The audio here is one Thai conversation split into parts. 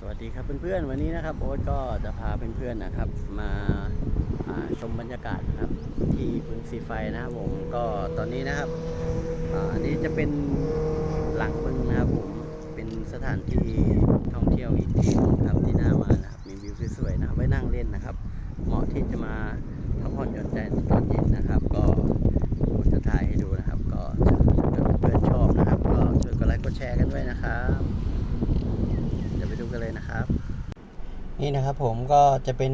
สวัสดีครับเพื่อนๆวันนี้นะครับโอ๊ตก็จะพาเพื่อนๆนะครับ มาาชมบรรยากาศนะครับที่บึงสีไฟนะครับผมก็ตอนนี้นะครับอันนี้จะเป็นหลังบึงนะครับผมเป็นสถานที่ท่องเที่ยวอีกที่หนึ่งครับที่น่ามานะครับมีวิวสวยๆนะครับไว้นั่งเล่นนะครับ เหมาะที่จะมาพักผ่อนหย่อนใจตอนเย็นนะครับ ก็ผมจะถ่ายให้ดูนะครับ ก็ถ้าเพื่อนๆชอบนะครับ ก็ช่วยกดไลค์กดแชร์กันด้วยนะครับ ดูกันเลยนะครับ นี่นะครับผมก็จะเป็น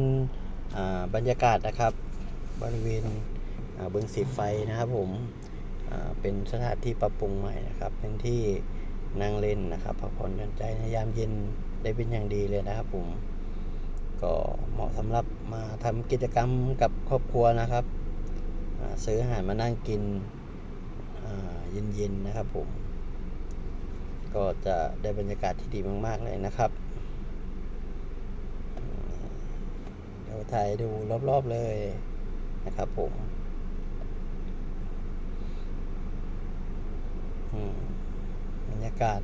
บรรยากาศนะครับ บริเวณบึงสีไฟนะครับผมเป็นสถานที่ปรับปรุงใหม่นะครับ เป็นที่นั่งเล่นนะครับพักผ่อนหย่อนใจในยามเย็นได้เป็นอย่างดีเลยนะครับผมก็เหมาะสำหรับมาทำกิจกรรมกับครอบครัวนะครับซื้ออาหารมานั่งกินเย็นๆนะครับผม ก็จะได้บรรยากาศที่ดีมาก ๆ เลยนะครับ เดี๋ยวถ่ายดูรอบ ๆ เลยนะครับผมอืมบรรยากาศ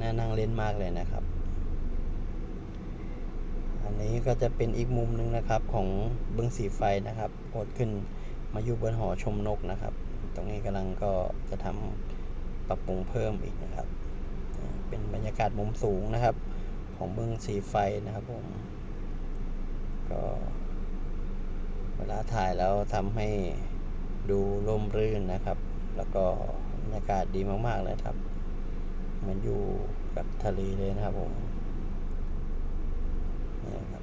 น่านั่งเล่นมากเลยนะครับ อันนี้ก็จะเป็นอีกมุมหนึ่งนะครับของบึงสีไฟนะครับโอดขึ้นมาอยู่บนหอชมนกนะครับ ตรงนี้กำลังก็จะทำปรับปรุงเพิ่มอีกนะครับ เป็นบรรยากาศมุมสูงนะครับ ของบึงสีไฟนะครับผม ก็เวลาถ่ายแล้วทำให้ดูร่มรื่นนะครับ แล้วก็บรรยากาศดีมากๆเลยครับ เหมือนอยู่กับทะเลเลยนะครับผมนี่ครับ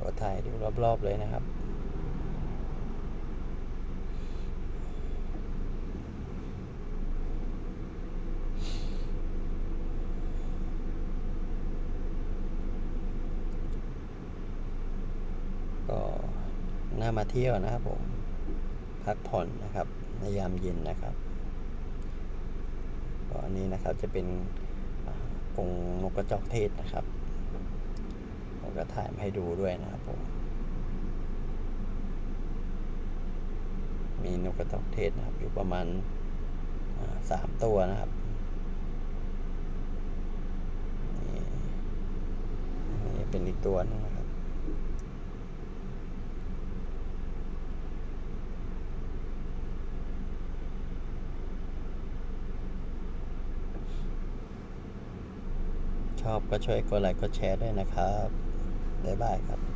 ก็ถ่ายดูรอบๆเลยนะครับ ก็ น่ามาเที่ยวนะครับผม พักผ่อนนะครับ ในยามเย็นนะครับก็อันนี้นะครับจะเป็นกรงนกกระจอกเทศนะครับผมก็ถ่ายมาให้ดูด้วยนะครับผม มีนกกระจอกเทศนะครับ อยู่ประมาณสามตัวนะครับนี่นี่เป็นอีกตัวนึงนะครับ ชอบก็ช่วยกดไลค์กดแชร์ด้วยนะครับบ๊ายบายครับ